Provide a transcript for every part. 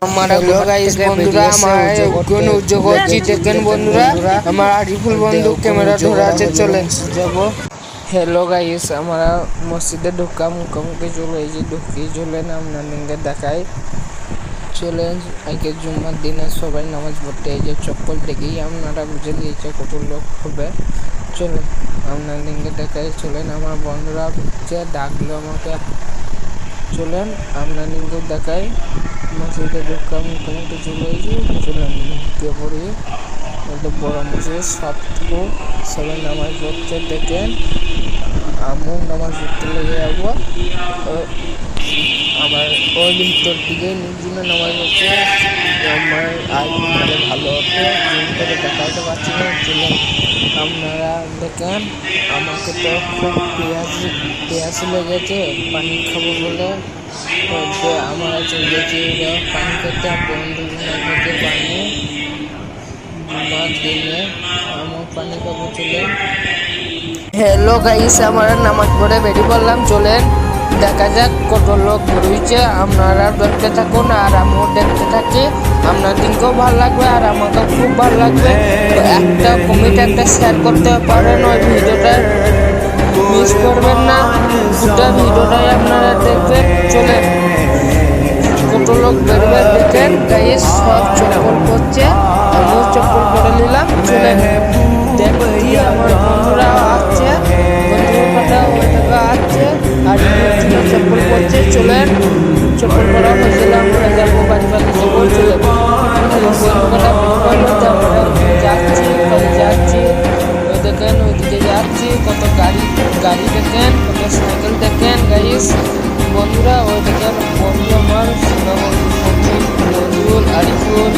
আমরা গাইস বন্ধুরা আমার কোন উদ্যোগ হচ্ছি দেখেন বন্ধুরা আমার আরিফুল বন্ধু ক্যামেরা ধরে আছে চলে যাব। হ্যালো গাইস আমরা মসজিদে ঢুকা মুখোমুখি চলে এই যে ঢুকি চলেন আপনাদেরকে দেখাই। চলেন আজকে জুম্মার দিনে সবাই নামাজ পড়তে এই যে চপ্পল দেখেই আপনারা বুঝে দিয়েছে কত লোক হবে। আপনার আপনাদেরকে দেখাই চলেন আমার বন্ধুরা যে ডাকলো আমাকে। চলেন আপনাদেরকে দেখাই। মসজিদে ঢুকা মুখোমুখি চলে এসে চলেন, ঢুকে পড়ি। একটা বড় মসজিদ সবটুকু সবাই নামাজ পড়তে দেখেন। আমিও নামাজ পড়তে লেগে যাব আমার ওই ভিতর দিকে নিজুনে নামাজ পড়ছে। আমার মানে ভালো হতো করে দেখাতে পারছি না আপনারা দেখেন, আমাকে তো খুব পেঁয়াজ পেঁয়াজ লেগেছে, পানি খাব বলে। আমরা চলে গেছি পানি খেতে বন্ধু থেকে পানি জুমার দিনে আমার পানি খাব চলেন হ্যালো গাইস আমরা নামাজ পড়ে বেরিয়ে পড়লাম, চলেন। দেখা যাক কত লোক রয়েছে। আপনারা দেখতে থাকুন আর আমিও দেখতে থাকি। আপনাদেরকেও ভালো লাগবে আর আমাকেও খুব ভালো লাগবে। একটা কমিটি একটা শেয়ার করতে পারেন ওই ভিডিওটা মিস করবেন না। গোটা ভিডিওটাই আপনারা দেখবেন। চলে। কত লোক বেরোবে দেখেন। গায়ে সব চপ্পল পরছে। আমিও চপ্পল পরে নিলাম। চলেন চপ্পল পরা হয়ে গেলাম আমরা যাব বাড়ি বাড়ি যাব চলে যাচ্ছি ওখানে যাচ্ছি ওই দেখেন ওইদিকে যাচ্ছি কত গাড়ি গাড়ি দেখেন কত সাইকেল দেখেন গাইস বন্ধুরা ওই দেখেন বন্ধু আমার নজরুল আরিফুল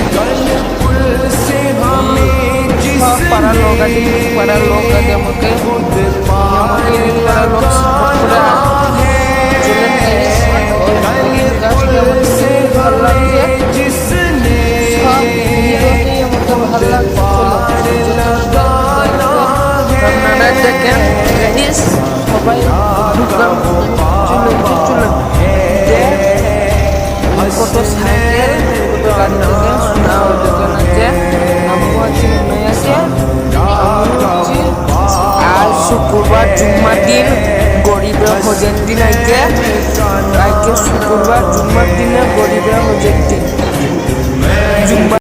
সব পাড়ার লোক আছে পাড়ার লোক আছে দেখেন guys, সবাই ঢুকান চলুন চলুন কত সাইকেল শুক্রবার জুম্মার দিন গরিবের হজের দিন আজকে আজকে শুক্রবার জুম্মার দিনে গরিবের হজের দিন